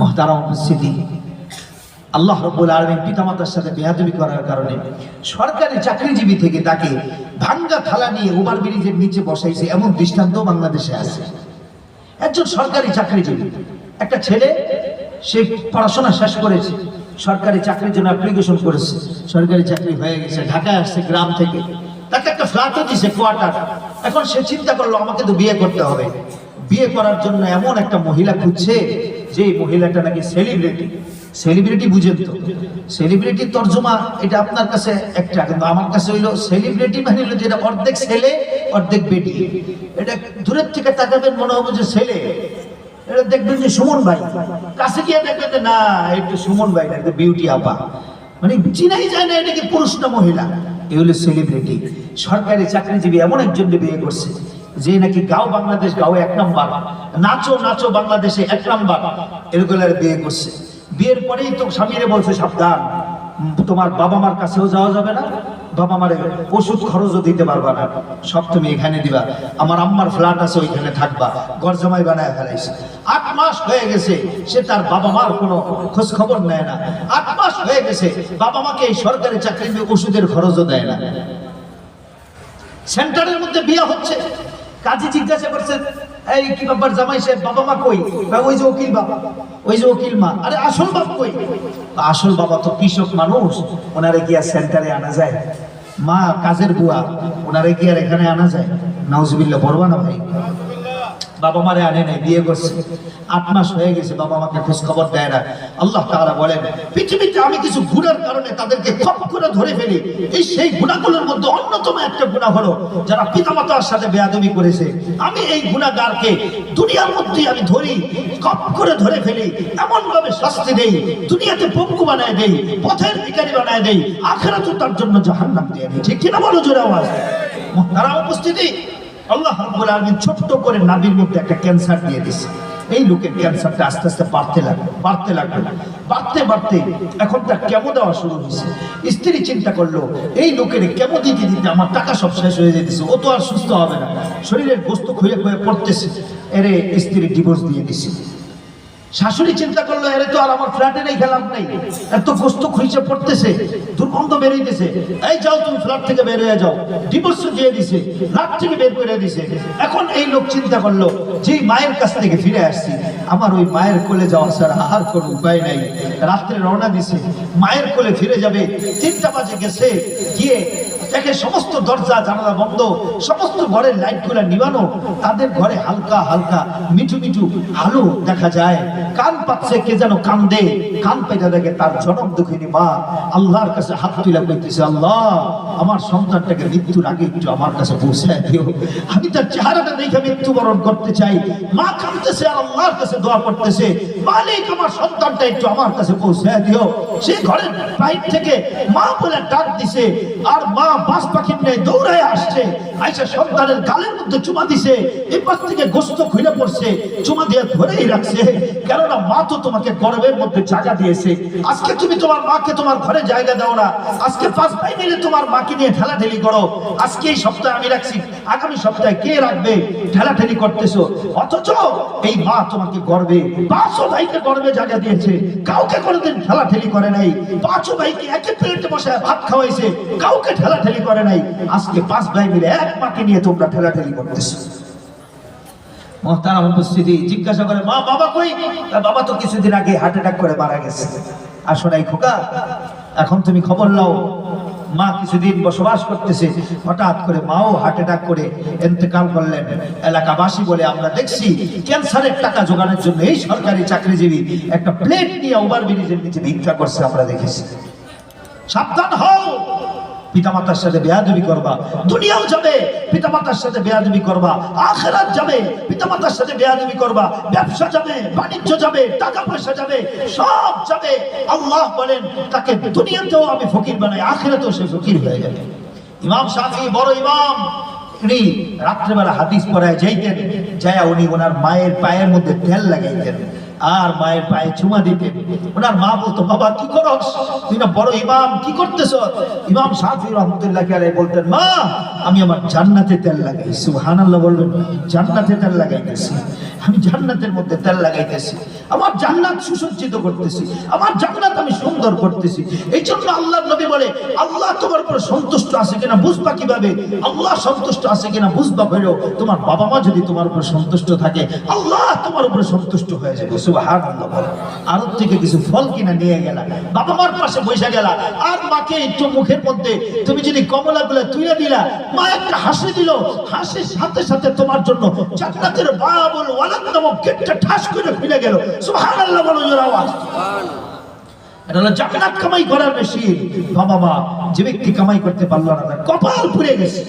মহতারাম উপস্থিতি। আল্লাহ রব্বুল আলমিন পিতামাতার সাথে বেয়াদবি করার কারণে সরকারি চাকরিজীবী থেকে তাকে ভাঙ্গা থালা নিয়ে ওভার ব্রিজের নিচে বসাইছে, এমন দৃষ্টান্ত বাংলাদেশে আছে। একজন সরকারি চাকরিজীবী, একটা ছেলে, সে পড়াশোনা শেষ করেছে, সরকারি চাকরির জন্য অ্যাপ্লিকেশন করেছে, সরকারি চাকরি হয়ে গেছে, ঢাকায় আসছে গ্রাম থেকে। তাকে একটা ফ্ল্যাটও দিছে কোয়ার্টার এখন সে চিন্তা করল, আমাকে তো বিয়ে করতে হবে। বিয়ে করার জন্য এমন একটা মহিলা খুঁজছে যে মহিলাটা নাকি সেলিব্রিটি সেলিব্রিটি বুঝেন তো। সেলিব্রিটি তর্জমা, এটা আপনার কাছে একটা, কিন্তু আমার কাছে হইল সেলিব্রিটি মানে হলো যেটা অর্ধেক ছেলে, অর্ধেক বেটি। এটা দূরের থেকে তাকাবেন, মনে হবে যে ছেলে। এটা দেখবেন যে সুমন ভাই। কাছে গিয়ে দেখবেন যে না, একটু সুমন ভাই না বিউটি আপা। মানে চিনাই যায় না, এটা কি পুরুষ না মহিলা? এ হলো সেলিব্রিটি সরকারি চাকরিজীবী এমন একজন বিয়ে করছে। যে নাকি গাও বাংলাদেশ, গাও এক নাম্বার। নাচো নাচো বাংলাদেশে এক নাম্বার। এরগুলার বিয়ে করছে। বিয়ের পরেই তো স্বামীরে বলছে, সাবধান, তোমার বাবা মার কাছেও যাওয়া যাবে না। বাবা মারে ওষুধ খরচও দিতে পারবা না। সব তুমি এখানে দিবা। আমার আম্মার ফ্ল্যাট আছে, ওইখানে থাকবা। ঘর জমাই বানায় ফেলাইছে। আট মাস হয়ে গেছে, সে তার বাবা মার কোনো খোঁজ খবর নেয় না। আট মাস হয়ে গেছে বাবা মাকে এই সরকারি চাকরি ওষুধের খরচও দেয় না। সেন্টারের মধ্যে বিয়ে হচ্ছে। কাজী জিজ্ঞাসা করছে, এই কি ব্যাপার জামাই সাহেব, বাবা মা কই? বা ওই যে উকিল বাবা, ওই যে উকিল মা। আরে আসল বাবা কই? আসল বাবা তো কৃষক মানুষ, ওনারে গিয়া সেন্টারে আনা যায়। মা, কাজের বুয়া, ওনারে গিয়ার এখানে আনা যায়। নাউজুবিল্লাহ পড়বা না ভাই। বাবা মারে আনে নাই, বিয়ে করছে। আট মাস হয়ে গেছে, বাবা মাকে খোঁজ খবর দেয় না। আল্লাহ তাআলা বলেন, পৃথিবীতে আমি কিছু গুণার কারণে তাদেরকে খপ করে ধরে ফেলি। এই সেই গুণাগুলোর মধ্যে অন্যতম একটা গুণা হলো, যারা পিতামাতার সাথে বেয়াদবি করেছে। আমি এই গুণাগারকে দুনিয়ার মধ্যেই আমি ধরি, খপ করে ধরে ফেলি। এমনভাবে শাস্তি দেই, দুনিয়াতে পঙ্গু বানায় দেই, পথের ভিখারি বানায় দেই আখেরা তো তার জন্য জাহান্নাম দিয়ে ঠিক কিনা বলো জোরে আওয়াজ? তারা উপস্থিতি আল্লাহ রাব্বুল আলামিন ছোট্ট করে নাভির মধ্যে একটা ক্যান্সার দিয়ে দিছে। এই লোকের ক্যান্সারটা আস্তে আস্তে বাড়তে লাগবে বাড়তে লাগবে বাড়তে বাড়তে এখন তার কেমো দেওয়া শুরু হয়েছে। স্ত্রী চিন্তা করল, এই লোকের কেমো দিতে দিতে আমার টাকা সব শেষ হয়ে যেতেছে, ও তো আর সুস্থ হবে না। শরীরের বস্তু খুঁজে খুঁজে পড়তেছে। এরে স্ত্রী ডিভোর্স দিয়ে দিছে। শাশুড়ি চিন্তা করল এরে তো আর আমার ফ্ল্যাটে নেই, খেলাম নেই। এত গোস্ত খুঁজে পড়তেছে, দুর্গন্ধ বেরিয়েছে এই যাও তুমি ফ্ল্যাট থেকে বের হয়ে যাও। ডিভোর্স দিয়ে দিছে ফ্ল্যাট থেকে বের করে দিছে। এখন এই লোক চিন্তা করল যে মায়ের কাছ থেকে ফিরে আসছি, আমার ওই মায়ের কোলে যাওয়া ছাড়া আর কোনো উপায় নাই। রাত্রে রওনা দিছে, মায়ের কোলে ফিরে যাবে। তিনটা বাজে গেছে, গিয়ে দেখে সমস্ত দরজা, জানালা বন্ধ, সমস্ত ঘরের লাইটগুলা নিবানো, তাদের ঘরে হালকা হালকা মিঠু মিঠু আলো দেখা যায়। কান পাচ্ছে কে যেন কান দে কান পেতে দেখে তার জনম দুঃখিনী মা আল্লাহর কাছে হাত তুলে কইতেছে, আল্লাহ, আমার সন্তানটাকে মৃত্যুর আগে একটু আমার কাছে পৌঁছায় দিও। আমি তার চেহারাটা দেখে মৃত্যুবরণ করতে চাই। মা কাঁদতেছে আর আল্লাহর কাছে দোয়া করতেছে, মালিক আমার সন্তানটা একটু আমার কাছে পৌঁছায় দিও। সে ঘরের বাইর থেকে মা বলে ডাক দিছে, আর মা ঠেলাঠেলি করো। আজকে এই সপ্তাহে আমি রাখছি। আগামী সপ্তাহে কে রাখবে? ঠেলাঠেলি করতেছো। অথচ এই মা তোমাকে গর্বে পাঁচশো ভাইকে গর্বে জায়গা দিয়েছে। কাউকে কোনোদিন ঠেলাঠেলি করে নাই। পাঁচশো ভাইকে একই প্লেটে বসে ভাত খাওয়াইছে। কাউকে ঠেলাঠেলি করে নাই। আজকে পাঁচ ভাই মিলে এক মাকে নিয়ে তোমরা ঠেলাঠেলি করতেছো। মহতারাম উপস্থিতি জিজ্ঞাসা করে, মা, বাবা কই? তা বাবা তো কিছুদিন আগে হার্ট অ্যাটাক করে মারা গেছে। খোকা, এখন তুমি খবর নাও মা কিছুদিন বসবাস করতেছে। হঠাৎ করে মাও হার্ট অ্যাটাক করে করলেন। এলাকাবাসী বলে, আমরা দেখছি ক্যান্সারের টাকা জোগানোর জন্য এই সরকারি চাকরিজীবী একটা প্লেট নিয়ে ওভার ব্রিজের নিচে ভিক্ষা করছে, আমরা দেখেছি। সাবধান হও পিতামাতার সাথে বেয়াদবি করবা। দুনিয়াও যাবে, পিতামাতার সাথে বেয়াদবি করবা। আখেরাত যাবে, পিতামাতার সাথে বেয়াদবি করবা। ব্যবসা যাবে, বাণিজ্য যাবে টাকা পয়সা যাবে, সব যাবে। আল্লাহ বলেন, তাকে দুনিয়াতেও আমি ফকির বানাই, আখেরাতেও সে ফকির হয়ে যাবে। ইমাম শাফি বড় ইমাম উনি রাত্রেবেলা হাদিস পড়ায় যাইতেন যায় উনি ওনার মায়ের পায়ের মধ্যে তেল লাগাইতেন। আর মায়ের পায়ে চুমা দিতেন ওনার মা বলতো, বাবা, কি করস? তুই না বড় ইমাম, কি করতেছ? ইমাম সাফি রহমতুল্লাহ বলতেন, মা আমি আমার জান্নাতে তেল লাগাই সুহান আল্লাহ বলবেন, জান্নাতে তেল লাগাইতেছি। আমি জান্নাতের মধ্যে তেল লাগাইতেছি। আমার জান্নাত সুসজ্জিত করতেছি। আমার জান্নাত আমি সুন্দর করতেছি। এই জন্য আল্লাহ নবী বলে, আল্লাহ তোমার উপর সন্তুষ্ট আছে কিনা বুঝবা কীভাবে? আল্লাহ সন্তুষ্ট আছে কিনা বুঝবা ভেড়ো তোমার বাবা মা যদি তোমার উপর সন্তুষ্ট থাকে, আল্লাহ তোমার উপরে সন্তুষ্ট হয়ে যাবে, সুবহানাল্লাহ বলে। আরব থেকে কিছু ফল কিনা নিয়ে গেলা। বাবা মার পাশে বসে গেলা। আর মাকে একটু মুখের মধ্যে তুমি যদি কমলা গুলো তুলে দিলা মা একটা হাসি দিল। হাসির সাথে সাথে তোমার জন্য জান্নাতের বাবুল ওয়ালাদ নামক গেটটা ঠাস করে খুলে গেল। সুবহানাল্লাহ বলো জোর আওয়াজ। এটা কামাই করার মেশিন। বাবা যে ব্যক্তি কামাই করতে পারল না কপাল পুড়ে গেছে।